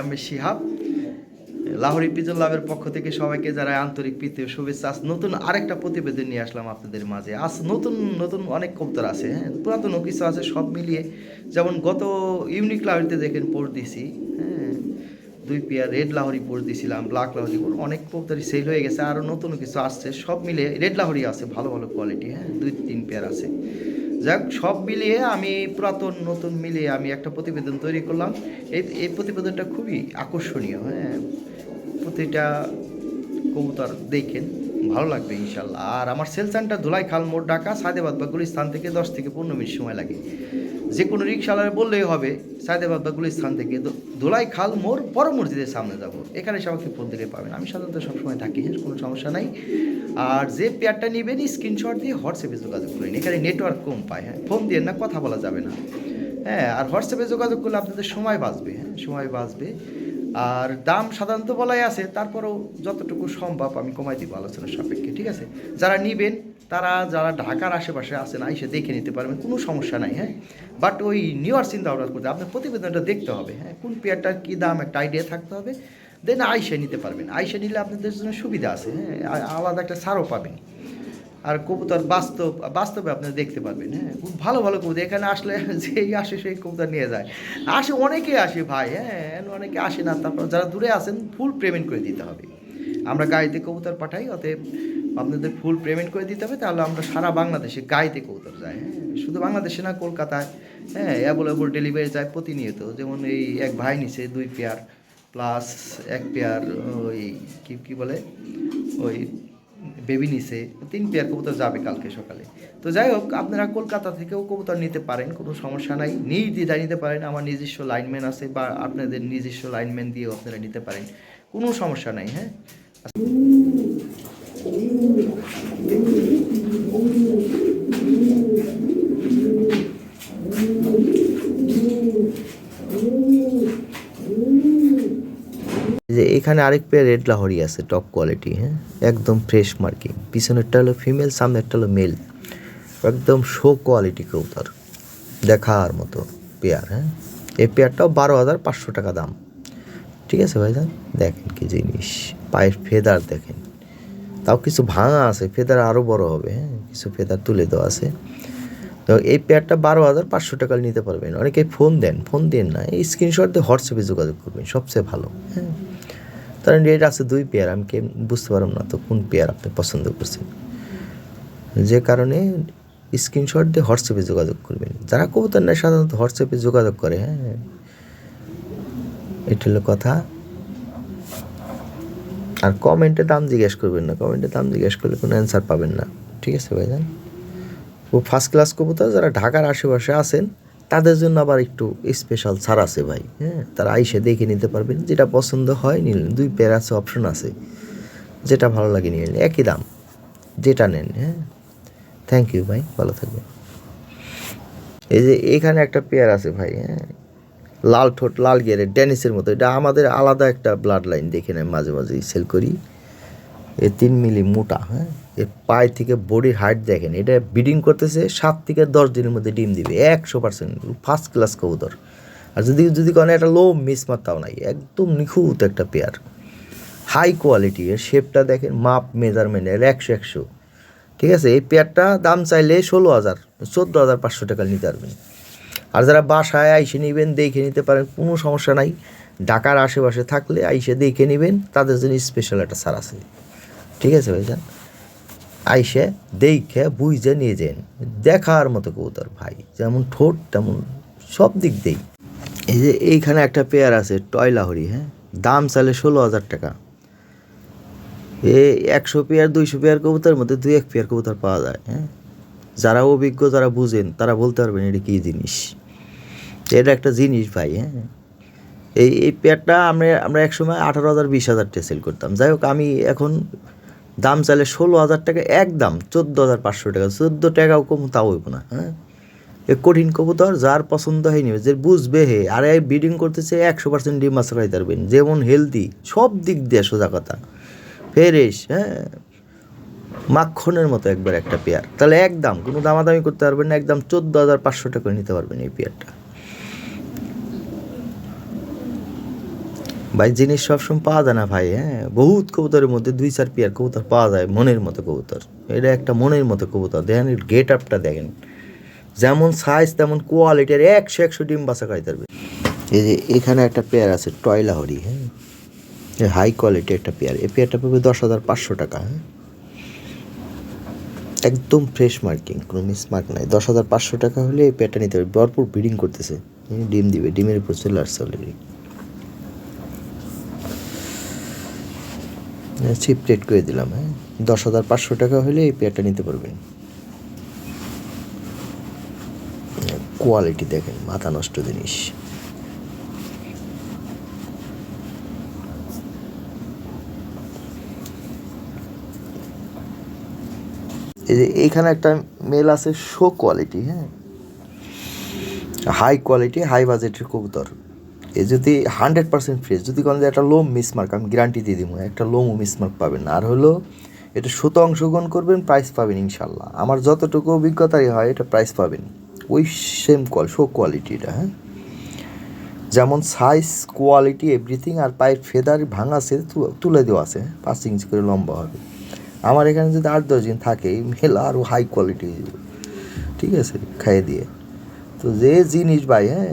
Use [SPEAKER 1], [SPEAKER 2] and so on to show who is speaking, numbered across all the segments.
[SPEAKER 1] আমি শিহাব। লাহোরি পিজন লাভের পক্ষ থেকে সবাইকে যারা আন্তরিক প্রীতি শুভেচ্ছা। আজ নতুন আরেকটা প্রতিবেদন নিয়ে আসলাম আপনাদের মাঝে। আজ নতুন নতুন অনেক কবুতর আছে হ্যাঁ? পুরাতনও কিছু আছে, সব মিলিয়ে যেমন গত ইউনিক লাহরিতে দেখেন পোর দিছি হ্যাঁ? দুই পেয়ার রেড লাহরি পোর দিছিলাম, ব্ল্যাক লাহরি পোর অনেক কবুতরই সেল হয়ে গেছে আরও নতুন কিছু আসছে। সব মিলিয়ে রেড লাহরি আছে, ভালো ভালো কোয়ালিটি হ্যাঁ? দুই, তিন পেয়ার আছে। যাক, সব মিলিয়ে আমি পুরাতন, নতুন মিলিয়ে আমি একটা প্রতিবেদন তৈরি করলাম। এই এই প্রতিবেদনটা খুবই আকর্ষণীয় হ্যাঁ। প্রতিটা কবুতর দেখেন। ভালো লাগবে, ইনশাল্লাহ। আর আমার সেল সেন্টার ধুলাই, খাল মোড়, ঢাকা, সাদেবাদ বা গুলিস্তান থেকে দশ থেকে পনেরো মিনিট সময় লাগে। যে কোনো রিক্সাওয়ালার বললেই হবে, সাদেবাদ বা গুলিস্তান থেকে ধুলাই, খাল মোড়, বড় মসজিদের সামনে যাব। এখানে সবাইকে ফোন দিলে পাবেন। আমি সাধারণত সবসময় থাকি কোনো সমস্যা নাই। আর যে পেয়ারটা নেবেন স্ক্রিনশট দিয়ে হোয়াটসঅ্যাপে যোগাযোগ করেন। এখানে নেটওয়ার্ক কম পায় হ্যাঁ। ফোন দিয়ে না, কথা বলা যাবে না। হ্যাঁ আর হোয়াটসঅ্যাপে যোগাযোগ করলে আপনাদের সময় বাঁচবে হ্যাঁ। সময় বাঁচবে। আর দাম সাধারণত বলাই আছে, তারপরেও যতটুকু সম্ভব আমি কমাই দিব আলোচনার সাপেক্ষে, ঠিক আছে? যারা নিবেন, তারা যারা ঢাকার আশেপাশে আছেন এসে দেখে নিতে পারবেন, কোনো সমস্যা নাই হ্যাঁ? বাট ওই নিউয়ার চিন্তা ভাবনা করতে আপনার প্রতিবেদনটা দেখতে হবে হ্যাঁ? কোন পেয়ারটার কী দাম, একটা আইডিয়া থাকতে হবে দেন আইসে নিতে পারবেন। আইসে নিলে আপনাদের জন্য সুবিধা আছে হ্যাঁ? আলাদা একটা ছাড়ও পাবেন। আর কবুতর বাস্তব, বাস্তবে আপনারা দেখতে পারবেন হ্যাঁ খুব ভালো ভালো কবুতর। এখানে আসলে যেই আসে সেই কবুতর নিয়ে যায়। আসে, অনেকে আসে ভাই হ্যাঁ অনেকে আসে না। তারপর যারা দূরে আসেন ফুল পেমেন্ট করে দিতে হবে। আমরা গাড়িতে কবুতর পাঠাই, অতএব আপনাদের ফুল পেমেন্ট করে দিতে হবে, তাহলে আমরা সারা বাংলাদেশে গাড়িতে কবুতর যাই হ্যাঁ। শুধু বাংলাদেশে না, কলকাতায় হ্যাঁ অ্যাভেলেবল ডেলিভারি যায় প্রতিনিয়ত। যেমন এই এক ভাই নিছে, দুই পেয়ার প্লাস এক পেয়ার ওই কী কী বলে? ওই বেবি নিছে, তিন পেয়ার কবুতর যাবে কালকে সকালে। তো যাই হোক, আপনারা কলকাতা থেকেও কবুতর নিতে পারেন, কোনো সমস্যা নাই। নির্দ্বিধায় নিতে পারেন, আমার নিজস্ব লাইনম্যান আছে বা আপনাদের নিজস্ব লাইনম্যান দিয়েও আপনারা নিতে পারেন, কোনো সমস্যা নাই হ্যাঁ? যে এখানে আরেক পেয়ার রেড লাহরি আছে টপ কোয়ালিটি হ্যাঁ? একদম ফ্রেশ মার্কিং পিছনেরটা হলো ফিমেল সামনেরটা হলো মেল একদম শো কোয়ালিটি কৌতার দেখার মতো পেয়ার হ্যাঁ? এই পেয়ারটাও বারো হাজার পাঁচশো টাকা দাম। ঠিক আছে ভাইজান? দেখেন কি জিনিস। পায়ের ফেদার দেখেন। তাও কিছু ভাঙা আছে ফেদার আরও বড় হবে হ্যাঁ? কিছু ফেদার তুলে দেওয়া আছে। তো এই পেয়ারটা বারো হাজার পাঁচশো টাকা নিতে পারবেন। অনেকে ফোন দেন ফোন দেন না। এই স্ক্রিনশট দিয়ে হোয়াটসঅ্যাপে যোগাযোগ করবেন, সবচেয়ে ভালো হ্যাঁ? কারণ রেট আছে দুই পেয়ার আমি কে বুঝতে পারলাম না তো কোন পেয়ার আপনি পছন্দ করছেন। যে কারণে স্ক্রিনশট দিয়ে হোয়াটসঅ্যাপে যোগাযোগ করবেন। যারা কবুতর নেয়, সাধারণত হোয়াটসঅ্যাপে যোগাযোগ করে হ্যাঁ। এটা হলো কথা। আর কমেন্টে দাম জিজ্ঞেস করবেন না। কমেন্টে দাম জিজ্ঞেস করলে কোনো অ্যান্সার পাবেন না। ঠিক আছে ভাই ভাইজান? ও ফার্স্ট ক্লাস কবুতর, যারা ঢাকার আশেপাশে আছেন তাদের জন্য আবার একটু স্পেশাল ছাড় আছে ভাই হ্যাঁ? তারা আইসে দেখে নিতে পারবেন, যেটা পছন্দ হয় নিলেন দুই পেয়ার আছে অপশন আছে। যেটা ভালো লাগে নিয়ে নিন, একই দাম। যেটা নেন হ্যাঁ? থ্যাংক ইউ ভাই, ভালো থাকবেন। এই যে এখানে একটা পেয়ার আছে ভাই হ্যাঁ? লাল ঠোঁট, লাল গিয়ারের ড্যানিসের মতো। এটা আমাদের আলাদা একটা ব্লাড লাইন দেখে নেয় মাঝে মাঝেই সেল করি। এ তিন মিলি মোটা হ্যাঁ? এর পায়ে থেকে বডির হাইট দেখেন, এটা ব্রিডিং করতেছে সাত থেকে দশ দিনের মধ্যে ডিম দিবে, একশো পার্সেন্ট ফার্স্ট ক্লাস কবুতর। আর যদি যদি কোনো একটা লো মিস মাত্রাও নাই, একদম নিখুঁত একটা পেয়ার হাই কোয়ালিটি এর শেপটা দেখেন, মাপ মেজারমেন্ট এর একশো একশো। ঠিক আছে, এই পেয়ারটা দাম চাইলে ষোলো হাজার, চোদ্দ হাজার পাঁচশো টাকা নিতে পারবেন। আর যারা বাসায় আইসে নেবেন, দেখে নিতে পারেন, কোনো সমস্যা নাই। ঢাকার আশেপাশে থাকলে আইসে দেখে নেবেন, তাদের জন্য স্পেশাল একটা সার আছে। ঠিক আছে ভাইজান? আইসে দেখে, বুঝে নিয়ে যেন দেখার মতো কবুতর ভাই। যেমন ঠোঁট, তেমন সব দিক দেই এই যে এইখানে একটা পেয়ার আছে, টয়লাহরি হ্যাঁ? দাম চালে ষোলো হাজার টাকা। এ একশো পেয়ার দুইশো পেয়ার কবুতরের মধ্যে দুই এক পেয়ার কবুতর পাওয়া যায় হ্যাঁ? যারা অভিজ্ঞ, যারা বুঝেন, তারা বলতে পারবেন এটা কী জিনিস। এটা একটা জিনিস ভাই হ্যাঁ? এই এই পেয়ারটা আমরা আমরা একসময় আঠারো হাজার, বিশ হাজারটা সেল করতাম। যাই হোক, আমি এখন দাম চাইলে ষোলো হাজার টাকা একদম চোদ্দ হাজার পাঁচশো টাকা। চোদ্দ টাকাও কম, তাও হইব না হ্যাঁ? এ কঠিন কবুতর, যার পছন্দ হয় নিবে যে বুঝবে হে। আর এই ব্রিডিং করতেছে একশো পার্সেন্ট ডিম মাছ খাইতে পারবেন যেমন হেলদি সব দিক দিয়ে সোজা কথা। ফ্রেশ হ্যাঁ? মাখনের মতো একবার একটা পেয়ার তাহলে একদম কোনো দামাদামি করতে পারবেন না, একদম চোদ্দ হাজার পাঁচশো টাকা নিতে পারবেন এই পেয়ারটা ভাই, জিনিস সবসময় পাওয়া যায় না ভাই হ্যাঁ? বহুত কবুতরের মধ্যে দুই, চার পেয়ার কবুতর পাওয়া যায়, মনের মতো কবুতর। এটা একটা মনের মতো কবুতর। দেখেন গেট আপটা দেখেন। যেমন সাইজ তেমন কোয়ালিটির একশো একশো ডিম বাসা খাইতে পারবে। এই যে এখানে একটা পেয়ার আছে টয়লা হরি হ্যাঁ? হাই কোয়ালিটি একটা পেয়ার। এই পেয়ারটা পাবে দশ হাজার পাঁচশো টাকা হ্যাঁ? একদম ফ্রেশ মার্কিং কোনো মিস মার্ক নাই। দশ হাজার পাঁচশো টাকা হলে এই পেয়ারটা নিতে হবে ভরপুর ব্রিডিং করতেছে। ডিম দিবে, ডিমের উপর চলে আসছে অলরেডি চিপ রেট করে দিলাম হ্যাঁ। দশ হাজার পাঁচশো টাকা হলে এই পেয়ারটা নিতে পারবেন। কোয়ালিটি দেখেন, মাথা নষ্ট জিনিস। এই যে এইখানে একটা মেল আছে শো কোয়ালিটি হ্যাঁ। হাই কোয়ালিটি হাই বাজেটের কবুতর। এ যদি হান্ড্রেড পার্সেন্ট ফ্রেশ, যদি কোনো একটা লোম মিসমার্ক আমি গ্যারান্টি দিয়ে দিব, একটা লোমও মিসমার্ক পাবেন না। আর হলো, এটা শত অংশগ্রহণ করবেন প্রাইস পাবেন ইনশাল্লাহ আমার যতটুকু অভিজ্ঞতাই হয়, এটা প্রাইস পাবেন ওই সেম কোয়াল শো কোয়ালিটি এটা হ্যাঁ যেমন সাইজ কোয়ালিটি এভরিথিং আর পায়ের ফেদার ভাঙা আছে তুলে দেওয়া আছে? পাঁচ ইঞ্চি করে লম্বা হবে আমার এখানে যদি আট দশ দিন থাকে মেল আরও হাই কোয়ালিটি ঠিক আছে, খাইয়ে দিয়ে তো যে জিনিস ভাই হ্যাঁ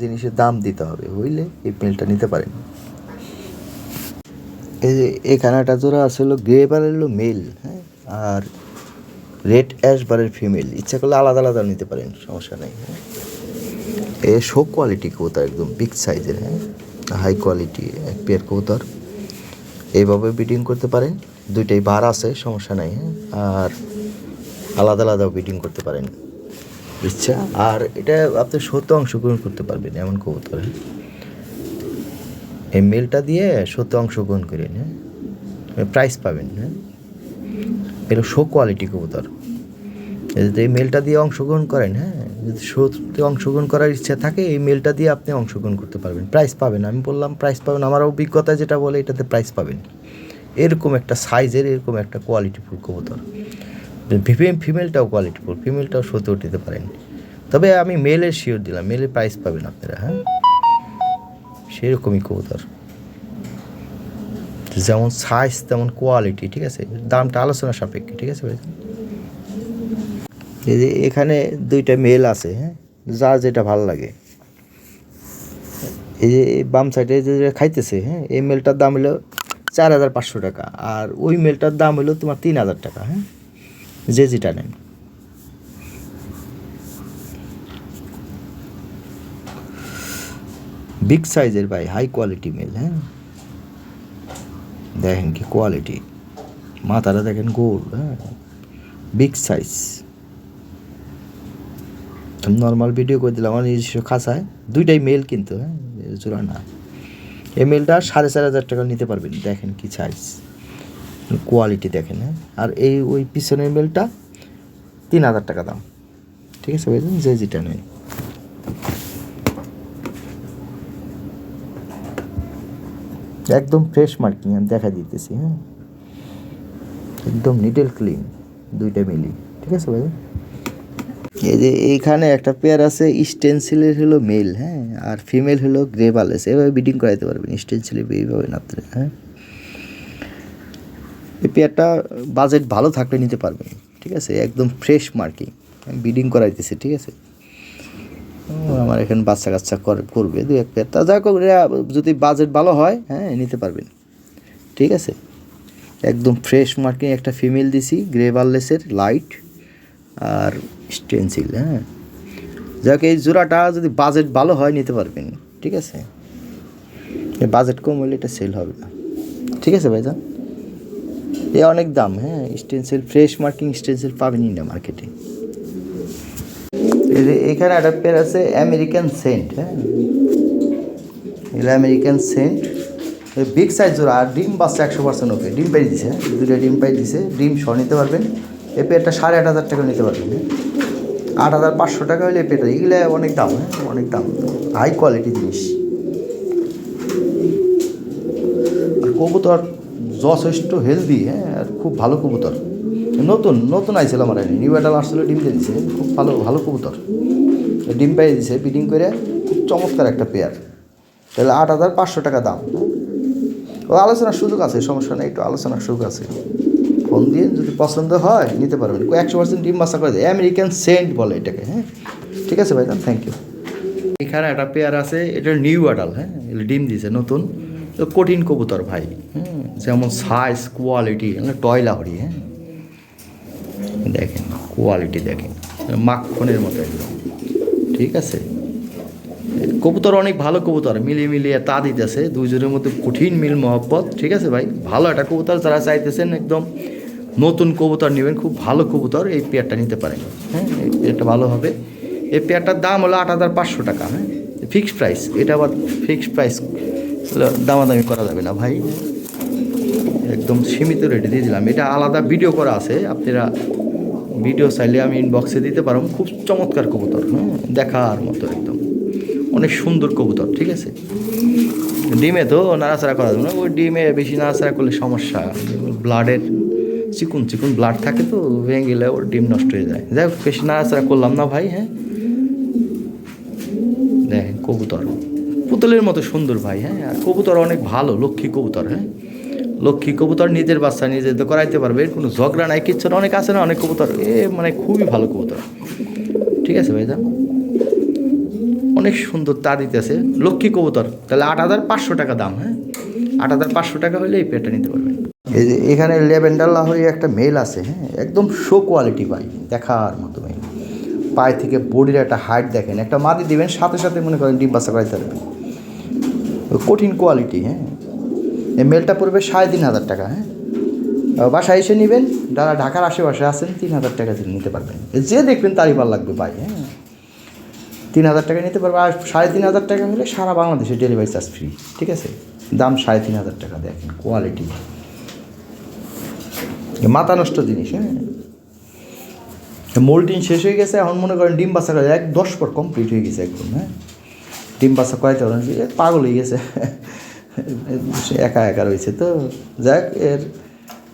[SPEAKER 1] জিনিসের দাম দিতে হবে, হইলে এই মেলটা নিতে পারেন। এই যে এখানে একটা জোড়া আছে হলো গ্রে বারের হলো মেল হ্যাঁ? আর রেড অ্যাশ বারের ফিমেল ইচ্ছা করলে আলাদা আলাদা নিতে পারেন, সমস্যা নেই হ্যাঁ? এ শো কোয়ালিটি কবুতর একদম বিগ সাইজের হ্যাঁ? হাই কোয়ালিটি এক পেয়ার কবুতর। এইভাবে বিডিং করতে পারেন, দুইটাই বার আছে, সমস্যা নাই হ্যাঁ? আর আলাদা আলাদাও বিডিং করতে পারেন। ইচ্ছা আর এটা আপনি সত্য অংশগ্রহণ করতে পারবেন, এমন কবুতর হ্যাঁ? এই মেলটা দিয়ে সত্য অংশগ্রহণ করেন হ্যাঁ? প্রাইস পাবেন হ্যাঁ? এটা শো কোয়ালিটি কবুতর। যদি এই মেলটা দিয়ে অংশগ্রহণ করেন হ্যাঁ? যদি শোতে অংশগ্রহণ করার ইচ্ছা থাকে, এই মেলটা দিয়ে আপনি অংশগ্রহণ করতে পারবেন। প্রাইস পাবেন, আমি বললাম প্রাইস পাবেন, আমার অভিজ্ঞতা যেটা বলে, এটাতে প্রাইস পাবেন। এরকম একটা সাইজের এরকম একটা কোয়ালিটিফুল কবুতর। ফিমেলটাও কোয়ালিটিফুল ফিমেলটাও শোতে উঠতে পারেন। তবে আমি মেলের শিওর দিলাম মেলের প্রাইস পাবেন আপনারা হ্যাঁ? সেরকমই কবুতর। যেমন সাইজ তেমন কোয়ালিটি ঠিক আছে? দামটা আলোচনা সাপেক্ষে, ঠিক আছে ভাই? এই যে এখানে দুইটা মেল আছে হ্যাঁ? যা যেটা ভালো লাগে। এই যে বাম সাইডে যে খাইতেছে হ্যাঁ? এই মেলটার দাম হলো চার হাজার পাঁচশো টাকা, আর ওই মেলটার দাম হলো তোমার তিন হাজার টাকা হ্যাঁ? যে যেটা নেন। বিগ সাইজের ভাই হাই কোয়ালিটি মেল হ্যাঁ? দেখেন কি কোয়ালিটি মাথাটা দেখেন গোল হ্যাঁ? বিগ সাইজ নর্মাল ভিডিও করে দিলাম, আমার নিজস্ব খাঁচায়। দুইটাই মেল কিন্তু হ্যাঁ? জোড়া না। এই মেলটা সাড়ে চার হাজার টাকা নিতে পারবেন। দেখেন কি সাইজ কোয়ালিটি দেখেন হ্যাঁ? আর এই ওই পিছনের মেলটা তিন হাজার টাকা দাম। ঠিক আছে বুঝলেন যে যেটা নেই। একদম ফ্রেশ মার্কিং আমি দেখা দিতেছি হ্যাঁ? একদম নিটেল ক্লিন দুইটা মিলি ঠিক আছে ভাই এই যে এইখানে একটা পেয়ার আছে স্টেনসিলের হলো মেল হ্যাঁ? আর ফিমেল হলো গ্রে বালেস এভাবে বিডিং করাইতে পারবেন স্টেনসিলের এইভাবে নাপতে হ্যাঁ? এই পেয়ারটা বাজেট ভালো থাকলে নিতে পারবেন ঠিক আছে? একদম ফ্রেশ মার্কিং বিডিং করাইতেছি ঠিক আছে? আমার এখানে বাচ্চা কাচ্চা করে- করবে দু এক পেয়ার তা যা হোক, যদি বাজেট ভালো হয় হ্যাঁ নিতে পারবেন ঠিক আছে? একদম ফ্রেশ মার্কিং একটা ফিমেল দিছি গ্রে বার্লেসের লাইট আর স্টেনসিল হ্যাঁ? যাক এই জোড়াটা যদি বাজেট ভালো হয় নিতে পারবেন ঠিক আছে? বাজেট কম হলে এটা সেল হবে না ঠিক আছে ভাই ভাইজান? এ অনেক দাম হ্যাঁ? স্টেনসিল ফ্রেশ মার্কিং স্টেনসিল পাবেন না মার্কেটে এখানে একটা পেয়ার আছে আমেরিকান সেন্ট হ্যাঁ? আমেরিকান সেন্ট বিগ সাইজ জোড়া আর ডিম বাচ্চা একশো পার্সেন্ট ওকে। ডিম পাই দিছে দুটো ডিম পাই দিছে, ডিম সহ নিতে পারবেন। এ পেয়ারটা সাড়ে আট হাজার টাকা নিতে পারবেন হ্যাঁ? আট হাজার পাঁচশো টাকা হলে এই পেয়ারটা এগুলো অনেক দাম হ্যাঁ? অনেক দাম। হাই কোয়ালিটি জিনিস। কবুতর যথেষ্ট হেলদি হ্যাঁ আর খুব ভালো কবুতর। নতুন নতুন আইছিল আমার নিউ অ্যাডাল আসলে ডিম দিয়ে দিছে। খুব ভালো ভালো কবুতর। ডিম পাই দিছে বিডিং করে খুব চমৎকার একটা পেয়ার তাহলে আট হাজার পাঁচশো টাকা দাম? ও আলোচনার সুযোগ আছে, সমস্যা নেই, একটু আলোচনার সুযোগ আছে। ফোন দিয়ে যদি পছন্দ হয়, নিতে পারবেন। একশো পার্সেন্ট ডিম বাসা করে দেয়। আমেরিকান সেন্ট বলে এটাকে হ্যাঁ? ঠিক আছে ভাইজান থ্যাংক ইউ এখানে একটা পেয়ার আছে, এটা নিউ অ্যাডাল হ্যাঁ? ডিম দিয়েছে নতুন। কঠিন কবুতর ভাই যেমন সাইজ কোয়ালিটি টয়লা হরি হ্যাঁ। দেখেন কোয়ালিটি দেখেন মাখনের মতো একদম, ঠিক আছে? কবুতর অনেক ভালো কবুতর, মিলিয়ে মিলিয়ে তা দিতেছে, দুইজনের মধ্যে কঠিন মিল মহব্বত, ঠিক আছে ভাই? ভালো একটা কবুতর যারা চাইতেছেন একদম নতুন কবুতর নেবেন, খুব ভালো কবুতর, এই পেয়ারটা নিতে পারেন হ্যাঁ এই পেয়ারটা ভালো হবে। এই পেয়ারটার দাম হলো আট হাজার পাঁচশো টাকা হ্যাঁ ফিক্সড প্রাইস এটা আবার ফিক্সড প্রাইস দামাদামি করা যাবে না ভাই। একদম সীমিত রেটে দিয়ে দিলাম। এটা আলাদা ভিডিও করা আছে। আপনারা ভিডিও চাইলে আমি ইনবক্সে দিতে পারব খুব চমৎকার কবুতর হ্যাঁ দেখার মতো একদম। অনেক সুন্দর কবুতর, ঠিক আছে? ডিমে তো নাড়াচাড়া করা যাবে না। ওই ডিমে বেশি নাড়াচাড়া করলে সমস্যা। ব্লাডের চিকুন চিকুন ব্লাড থাকে তো, ভেঙে গেলে ওর ডিম নষ্ট হয়ে যায়। যাই হোক, বেশি নাড়াচাড়া করলাম না ভাই হ্যাঁ? দেখেন কবুতর। পুতুলের মতো সুন্দর ভাই হ্যাঁ? আর কবুতর অনেক ভালো, লক্ষ্মী কবুতর হ্যাঁ? লক্ষ্মী কবুতর নিজের বাচ্চা নিজে তো করাইতে পারবে কোনো ঝগড়া নাই, কিচ্ছু অনেক আছে না, অনেক কবুতর, এ মানে খুবই ভালো কবুতর। ঠিক আছে ভাই অনেক সুন্দর তা দিতেছে, লক্ষ্মী কবুতর, তাহলে আট হাজার পাঁচশো টাকা দাম হ্যাঁ? আট হাজার পাঁচশো টাকা হলে এই পেটটা নিতে পারবেন। এই যে এখানে লেভেন্ডার লাহরি একটা মেল আছে হ্যাঁ? একদম শো কোয়ালিটি ভাই, দেখার মতো মেল পায়ে থেকে বডির একটা হাইট দেখেন, একটা মাদি দিবেন, সাথে সাথে মনে করেন ডিম বাচ্চা করাইতে পারবেন। কঠিন কোয়ালিটি হ্যাঁ। এই মেলটা পড়বে সাড়ে তিন হাজার টাকা হ্যাঁ। বাসায় এসে নেবেন, যারা ঢাকার আশেপাশে আছেন, তিন হাজার টাকা দিয়ে নিতে পারবেন। যে দেখবেন তারই ভালো লাগবে, ভাই হ্যাঁ। তিন হাজার টাকা নিতে পারবে, আর সাড়ে তিন হাজার টাকা হলে সারা বাংলাদেশে ডেলিভারি চার্জ ফ্রি ঠিক আছে? দাম সাড়ে তিন হাজার টাকা দেখেন কোয়ালিটি মাথা নষ্ট জিনিস হ্যাঁ। মোল্টিন শেষ হয়ে গেছে, এখন মনে করেন ডিম বাসা এক দশ পর কমপ্লিট হয়ে গেছে একদম হ্যাঁ। ডিম বাসা করাইতে এ পাগল হয়ে গেছে। সে একা একা রয়েছে তো যাক এর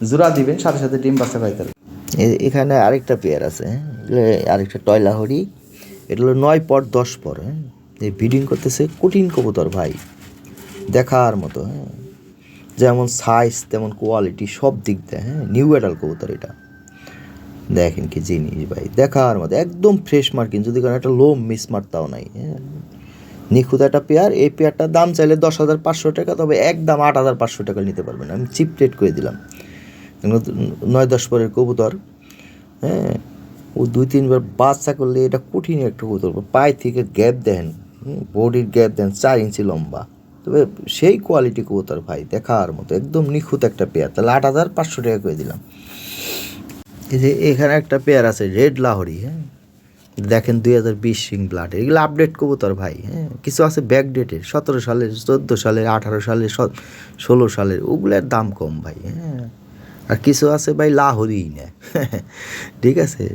[SPEAKER 1] জোড়া দিবেন, সাথে সাথে ডিম বাসা করাইতে এখানে আরেকটা পেয়ার আছে। আরেকটা টয়লা হরি। এটা হলো নয় পর দশ পর হ্যাঁ? এই ব্রিডিং করতেছে কঠিন কবুতর ভাই। দেখার মতো হ্যাঁ? যেমন সাইজ তেমন কোয়ালিটি সব দিক দিয়ে হ্যাঁ? নিউ অ্যাডাল কবুতর এটা। দেখেন কি জিনিস ভাই। দেখার মতো, একদম ফ্রেশ মার্কিন যদি কোনো একটা লোম মিস মারতাও নাই হ্যাঁ? নিখুঁত একটা পেয়ার, এই পেয়ারটার দাম চাইলে দশ হাজার পাঁচশো টাকা, তবে একদম আট হাজার পাঁচশো টাকা নিতে পারবেন। আমি চিপ রেট করে দিলাম। নয় দশ পরের কবুতর। হ্যাঁ ও দুই তিনবার বাচ্চা করলে এটা কঠিন একটা কবুতর। পায়ে থেকে গ্যাপ দেন বডির গ্যাপ দেন, চার ইঞ্চি লম্বা। তবে সেই কোয়ালিটি কবুতর ভাই, দেখার মতো, একদম নিখুঁত একটা পেয়ার। তাহলে আট হাজার পাঁচশো টাকা করে দিলাম। এই যে এখানে একটা পেয়ার আছে, রেড লাহরি হ্যাঁ? দেখেন দুই হাজার বিশ সিং ব্লাড এগুলো আপডেট কবুতর ভাই হ্যাঁ? কিছু আছে ব্যাকডেটের সতেরো সালের, চোদ্দ সালের, আঠারো সালের ষোলো সালের, ওগুলোর দাম কম ভাই হ্যাঁ? আর কিছু আছে ভাই লাহরি না, ঠিক আছে?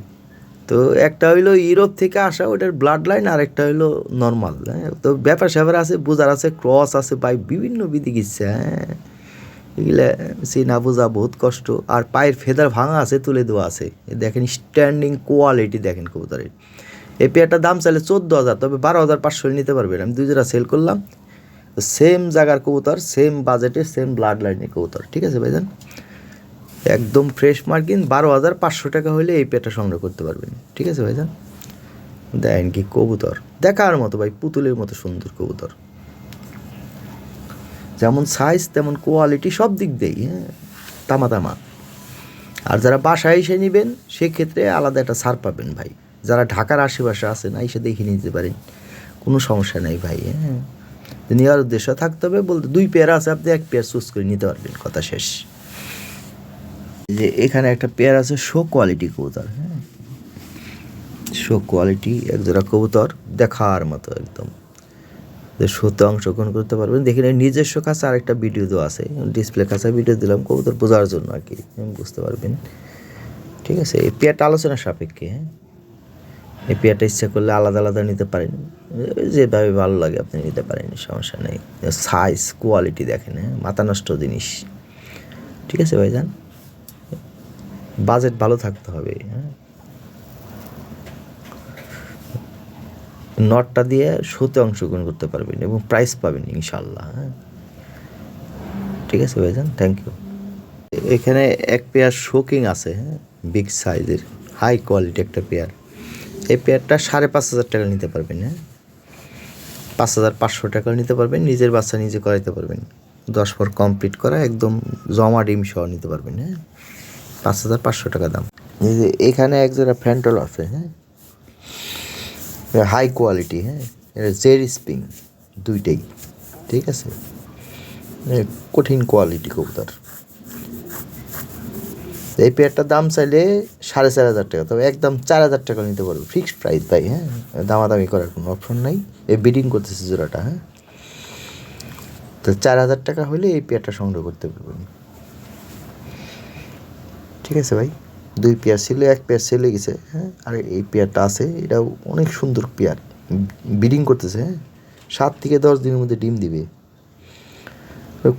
[SPEAKER 1] তো একটা হইল ইউরোপ থেকে আসা ওটার ব্লাড লাইন আর একটা হইল নর্মাল হ্যাঁ? তো ব্যাপার স্যাপার আছে, বোঝার আছে ক্রস আছে ভাই, বিভিন্ন বিধি গিচ্ছে হ্যাঁ? এগুলা চিনা বোঝা বহুত কষ্ট। আর পায়ের ফেদার ভাঙা আছে, তুলে দেওয়া আছে। দেখেন স্ট্যান্ডিং কোয়ালিটি দেখেন কবুতরের। এই পেয়ারটার দাম চাইলে চোদ্দ হাজার, তবে বারো হাজার পাঁচশো নিতে পারবেন। আমি দুই জোড়া সেল করলাম। সেম জায়গার কবুতর সেম বাজেটে সেম ব্লাড লাইনের কবুতর। ঠিক আছে ভাইজান? একদম ফ্রেশ মার্কিন বারো হাজার পাঁচশো টাকা হলে এই পেয়ারটা সংগ্রহ করতে পারবেন। ঠিক আছে ভাইজান? দেখেন কি কবুতর। দেখার মতো ভাই, পুতুলের মতো সুন্দর কবুতর। যেমন সাইজ তেমন কোয়ালিটি সব দিক দিয়েই হ্যাঁ? তামা তামা। আর যারা বাসায় এসে নেবেন, সেক্ষেত্রে আলাদা একটা ছাড় পাবেন ভাই। যারা ঢাকার আশেপাশে আছে আছেন এসে দেখে নিতে পারেন। কোনো সমস্যা নেই ভাই হ্যাঁ। নেওয়ার উদ্দেশ্য থাকতে হবে বলতে দুই পেয়ার আছে আপনি এক পেয়ার চুজ করে নিতে পারবেন কথা শেষ। যে এখানে একটা পেয়ার আছে শো কোয়ালিটি কবুতর হ্যাঁ। শো কোয়ালিটি এক জোড়া কবুতর দেখার মতো একদম। শোতে অংশগ্রহণ করতে পারবেন। দেখে নিন, নিজস্ব কাছে আরেকটা ভিডিও দেওয়া আছে ডিসপ্লে কাছে ভিডিও দিলাম কবুতর বোঝার জন্য আর কি বুঝতে পারবেন। ঠিক আছে এই পেয়ারটা আলোচনা সাপেক্ষে হ্যাঁ। এই পেয়ারটা ইচ্ছা করলে আলাদা আলাদা নিতে পারেন। যেভাবে ভালো লাগে আপনি নিতে পারেন, সমস্যা নেই। সাইজ কোয়ালিটি দেখেন হ্যাঁ? মাথা নষ্ট জিনিস। ঠিক আছে ভাইজান? বাজেট ভালো থাকতে হবে হ্যাঁ? নটটা দিয়ে শোতে অংশগ্রহণ করতে পারবেন এবং প্রাইজ পাবেন ইনশাল্লাহ হ্যাঁ? ঠিক আছে ভাইজান? থ্যাংক ইউ এখানে এক পেয়ার শোকিং আছে হ্যাঁ? বিগ সাইজের হাই কোয়ালিটি একটা পেয়ার। এই পেয়ারটা সাড়ে পাঁচ হাজার টাকা নিতে পারবেন হ্যাঁ? পাঁচ হাজার পাঁচশো টাকা নিতে পারবেন, নিজের বাচ্চা নিজে করাইতে পারবেন। দশ পর কমপ্লিট করা, একদম জমা ডিম সহ নিতে পারবেন হ্যাঁ? পাঁচ হাজার পাঁচশো টাকা দাম। এখানে এক জোড়া ফ্যান্টল আছে হ্যাঁ? হাই কোয়ালিটি হ্যাঁ? এটা জের স্প্রিং, দুইটাই, ঠিক আছে? কঠিন কোয়ালিটি কবুতর। এই পেয়ারটার দাম চাইলে সাড়ে চার হাজার টাকা, তবে একদম চার হাজার টাকা নিতে পারব। ফিক্সড প্রাইস ভাই হ্যাঁ? দামাদামি করার কোনো অপশন নাই। এই বিডিং করতেছে জোড়াটা হ্যাঁ? তো চার হাজার টাকা হলে এই পেয়ারটা সংগ্রহ করতে পারবেন। ঠিক আছে ভাই, দুই পেয়ার ছিল, এক পেয়ার সেল গেছে হ্যাঁ? আর এই পেয়ারটা আছে, এটাও অনেক সুন্দর পেয়ার। বিডিং করতেছে হ্যাঁ? সাত থেকে দশ দিনের মধ্যে ডিম দিবে।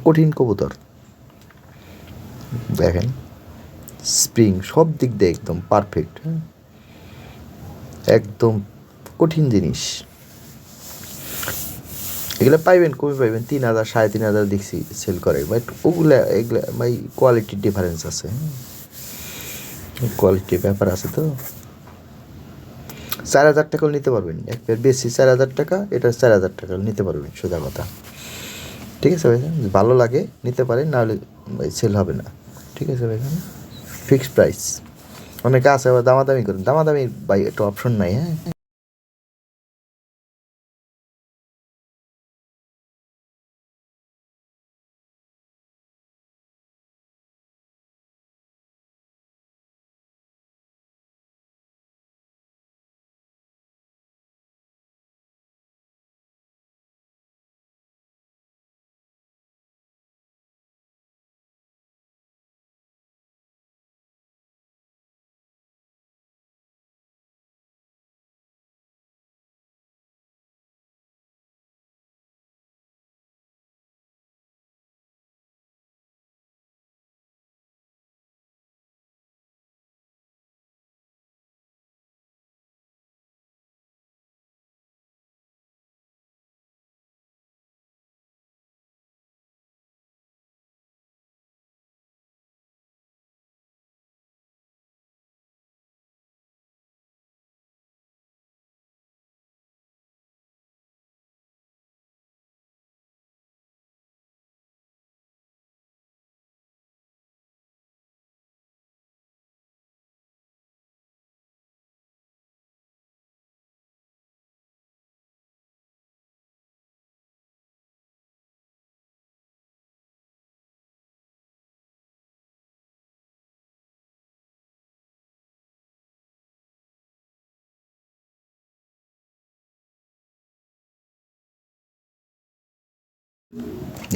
[SPEAKER 1] কঠিন কবুতর। দেখেন। স্প্রিং, সব দিক দিয়ে একদম পারফেক্ট হ্যাঁ? একদম কঠিন জিনিস। এগুলো পাইবেন কমে পাইবেন? তিন হাজার, সাড়ে তিন হাজার দেখছি সেল করে। বাট ওগুলা, এগুলা, ভাই কোয়ালিটির ডিফারেন্স আছে কোয়ালিটির ব্যাপার আছে তো। চার হাজার টাকাও নিতে পারবেন। এক পেয়ার বেশি চার হাজার টাকা, এটা চার হাজার টাকা নিতে পারবেন, সোজা কথা। ঠিক আছে ভাই, ভালো লাগে, নিতে পারেন, নাহলে সেল হবে না। ঠিক আছে ভাই ফিক্সড প্রাইস অনেকে আছে আবার দামাদামি করেন। দামাদামি বাই একটু অপশন নাই হ্যাঁ?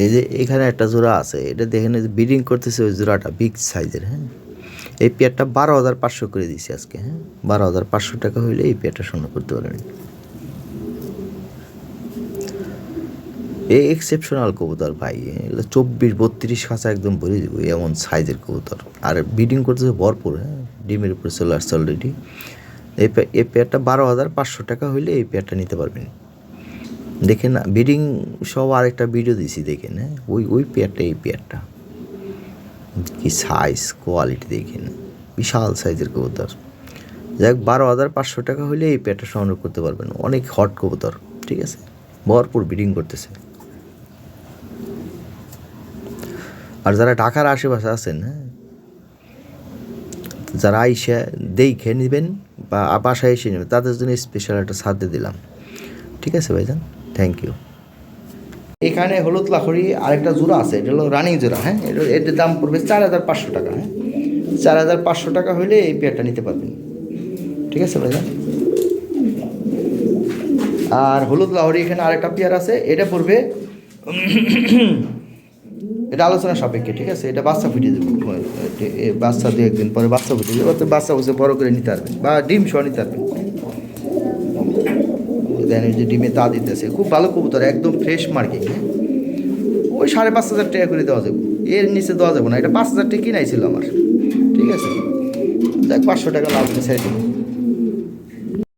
[SPEAKER 1] এই যে এখানে একটা জোড়া আছে, এটা দেখেন বিডিং করতেছে ওই জোড়াটা বিগ সাইজের হ্যাঁ? এই পেয়ারটা বারো হাজার পাঁচশো করে দিয়েছি আজকে হ্যাঁ? বারো হাজার পাঁচশো টাকা হইলে এই পেয়ারটা সংগ্রহ করতে পারবেন। এই এক্সেপশনাল কবুতর ভাই, এগুলো চব্বিশ বত্রিশ খাঁচা একদম ভরে দিব এমন সাইজের কবুতর। আর বিডিং করতেছে ভরপুর হ্যাঁ? ডিমের উপরে চলে আসছে অলরেডি এই পেয়ারটা বারো হাজার পাঁচশো টাকা হইলে এই পেয়ারটা নিতে পারবেন। দেখেন বিডিং সব আরেকটা ভিডিও দিছি, দেখেন হ্যাঁ? ওই ওই পেয়ারটা এই পেয়ারটা কি সাইজ কোয়ালিটি দেখেন, বিশাল সাইজের কবুতর। যাই হোক বারো হাজার পাঁচশো টাকা হলে এই পেয়ারটা সংগ্রহ করতে পারবেন। অনেক হট কবুতর, ঠিক আছে? ভরপুর বিডিং করতেছে। আর যারা ঢাকার আশেপাশে আছেন হ্যাঁ? যারা আইসা দেখে নেবেন বা বাসায় এসে নেবেন, তাদের জন্য স্পেশাল একটা সাথে দিলাম। ঠিক আছে, ভাইজান? থ্যাংক ইউ এখানে হলুদ লাখড়ি আরেকটা জোড়া আছে, এটা হলো রানিং জোড়া হ্যাঁ? এটা, এটার দাম পড়বে চার হাজার পাঁচশো টাকা হ্যাঁ? চার হাজার পাঁচশো টাকা হলে এই পেয়ারটা নিতে পারবেন। ঠিক আছে ভাইজান? আর হলুদ লাহরি এখানে আরেকটা পেয়ার আছে, এটা পড়বে এটা আলোচনা সাপেক্ষে, ঠিক আছে? এটা বাচ্চা ফুটিয়ে দেবো বাচ্চা দু একদিন পরে বাচ্চা ফুটিয়ে দেবো বাচ্চা বসে বড় করে নিতে পারবেন, বা ডিম সহ নিতে পারবেন। দেন যে ডিমে তা দিতেছে, খুব ভালো কবুতর, একদম ফ্রেশ মার্কিং ওই সাড়ে পাঁচ হাজার টাকা করে দেওয়া যাবে। এর নিচে দেওয়া যাবে না, এটা পাঁচ হাজার টাকা কিনাই ছিল আমার। ঠিক আছে? দেখ, পাঁচশো টাকা লাভ ছেড়ে দিন